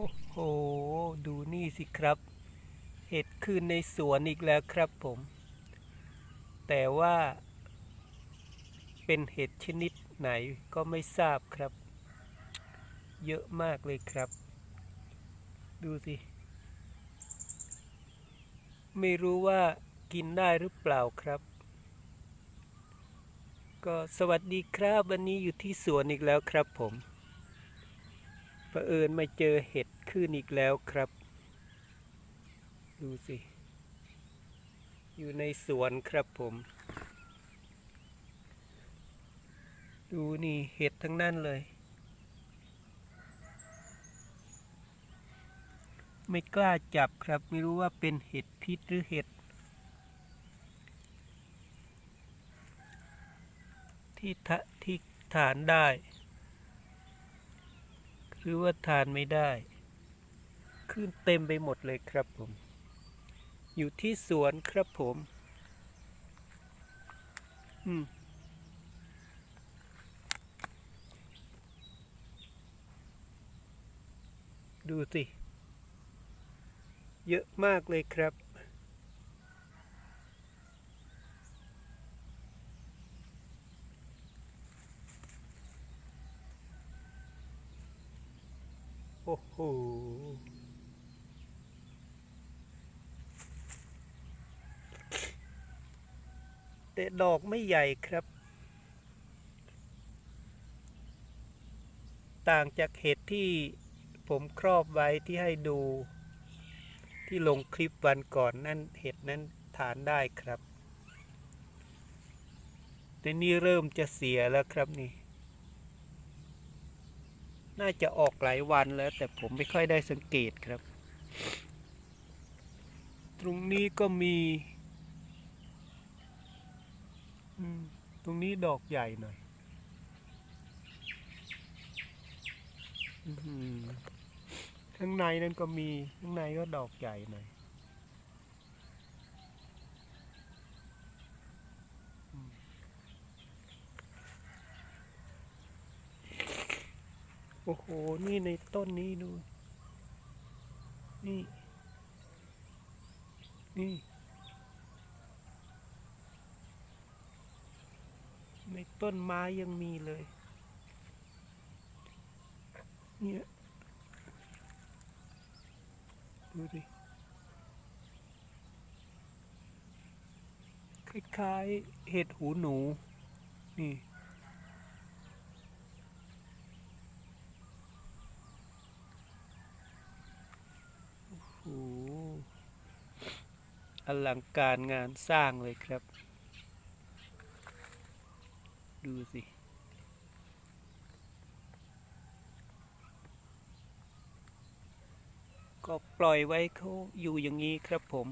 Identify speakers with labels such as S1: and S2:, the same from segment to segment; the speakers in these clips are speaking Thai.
S1: โอ้โห ดูนี่สิครับ เห็ดขึ้นในสวนอีกแล้วครับผม แต่ว่า เป็นเห็ดชนิดไหนก็ไม่ทราบครับ เยอะมากเลยครับ ดูสิ ไม่รู้ว่ากินได้หรือเปล่าครับ ก็สวัสดีครับ วันนี้อยู่ที่สวนอีกแล้วครับผมเผอิญมาเจอเห็ด ขึ้นอีกแล้วครับ ดูสิ อยู่ในสวนครับผม ดูนี่เห็ดทั้งนั้นเลย ไม่กล้าจับครับ ไม่รู้ว่าเป็นเห็ดพิษหรือเห็ด ที่ทะที่ทานได้ หรือว่าทานไม่ได้ ขึ้นเต็มไปหมดเลยครับผม อยู่ที่สวนครับผม อืมดูสิ เยอะมากเลยครับ โอ้โห แต่ดอกไม่ใหญ่ครับ ต่างจากเห็ดที่ผมครอบไว้ที่ให้ดู ที่ลงคลิปวันก่อนนั่นเห็ดนั้นทานได้ครับแต่นี่เริ่มจะเสียแล้วครับนี่ น่าจะออกหลายวันแล้ว แต่ผมไม่ค่อยได้สังเกตครับ ตรงนี้ก็มี ตรงนี้ดอกใหญ่หน่อยข้างในนั่นก็มี ข้างในก็ดอกใหญ่หน่อยโอ้โห นี่ในต้นนี้ดู นี่ นี่ ในต้นไม้ยังมีเลย เนี่ยดูดิคล้ายๆเห็ดหูหนู นี่ โอ้โหอลังการงานสร้างเลยครับ ดูสิ ก็ปล่อยไว้เขาอยู่อย่างนี้ครับผม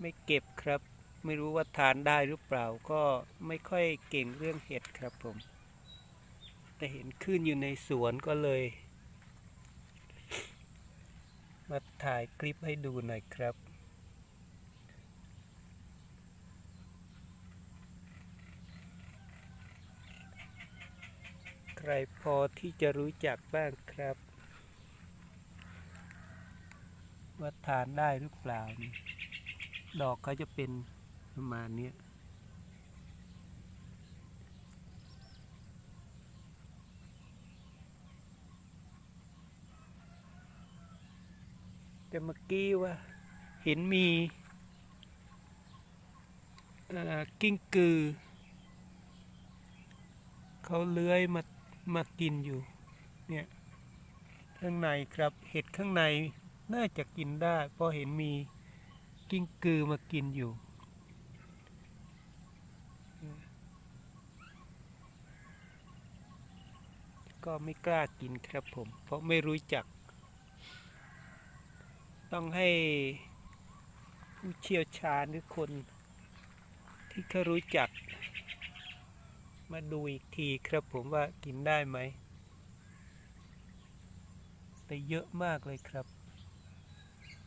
S1: ไม่เก็บครับ ไม่รู้ว่าทานได้หรือเปล่า ก็ไม่ค่อยเก่งเรื่องเห็ดครับผม แต่เห็นขึ้นอยู่ในสวนก็เลย มาถ่ายคลิปให้ดูหน่อยครับ ใครพอที่จะรู้จักบ้างครับ ว่าทานได้หรือเปล่านี่ดอกเขาจะเป็นประมาณนี้แต่เมื่อกี้ว่าเห็นมีกิ้งกือ เขาเลื้อยมา มากินอยู่ เนี่ยข้างในครับเห็ดข้างในน่าจะกินได้เพราะเห็นมีกิ้งกือมากินอยู่ ก็ไม่กล้ากินครับผม เพราะไม่รู้จัก ต้องให้ผู้เชี่ยวชาญหรือคนที่เขารู้จัก มาดูอีกทีครับผมว่ากินได้ไหมแต่เยอะมากเลยครับ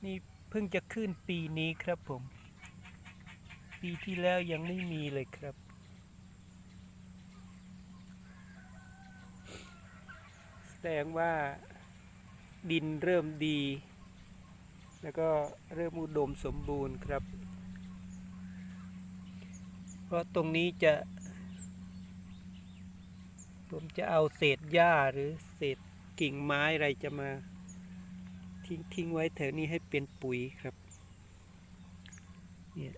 S1: นี่เพิ่งจะขึ้นปีนี้ครับผม ปีที่แล้วยังไม่มีเลยครับแสดงว่าดินเริ่มดี แล้วก็เริ่มอุดมสมบูรณ์ครับ เพราะตรงนี้จะ ผมจะเอาเศษหญ้าหรือเศษกิ่งไม้อะไรจะมา ทิ้งทิ้งไว้แถวนี้ให้เป็นปุ๋ยครับเนี่ย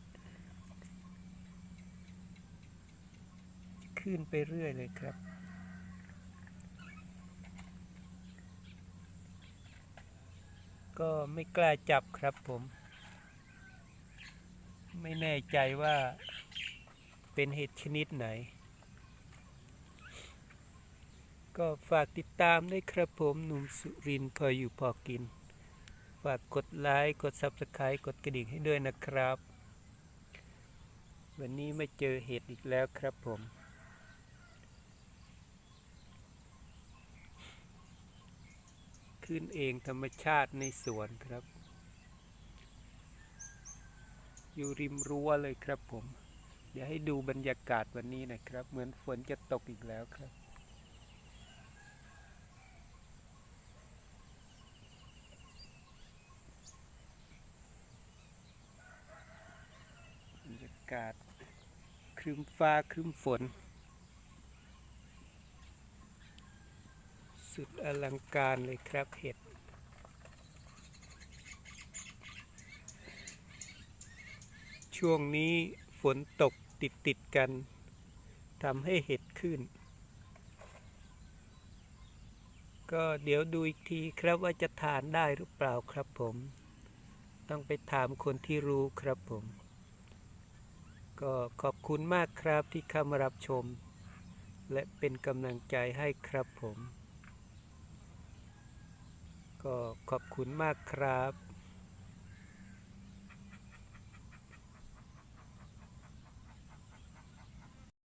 S1: ขึ้นไปเรื่อยเลยครับก็ไม่กล้าจับครับผม ไม่แน่ใจว่าเป็นเห็ดชนิดไหน ก็ฝากติดตามด้วยครับผมหนุ่มสุรินพออยู่พอกิน ฝากกดไลค์กด Subscribe กดกระดิ่งให้ด้วยนะครับ วันนี้ไม่เจอเห็ดอีกแล้วครับผมขึ้นเองธรรมชาติในสวนครับ อยู่ริมรั้วเลยครับผม เดี๋ยวให้ดูบรรยากาศวันนี้นะครับ เหมือนฝนจะตกอีกแล้วครับ บรรยากาศครึ้มฟ้าครึ้มฝน สุดอลังการเลยครับเห็ดช่วงนี้ฝนตกติดติดกันทำให้เห็ดขึ้น ก็เดี๋ยวดูอีกทีครับว่าจะทานได้หรือเปล่าครับผม ต้องไปถามคนที่รู้ครับผม ก็ขอบคุณมากครับที่เข้ามารับชม และเป็นกำลังใจให้ครับผม ก็ขอบคุณมากครับ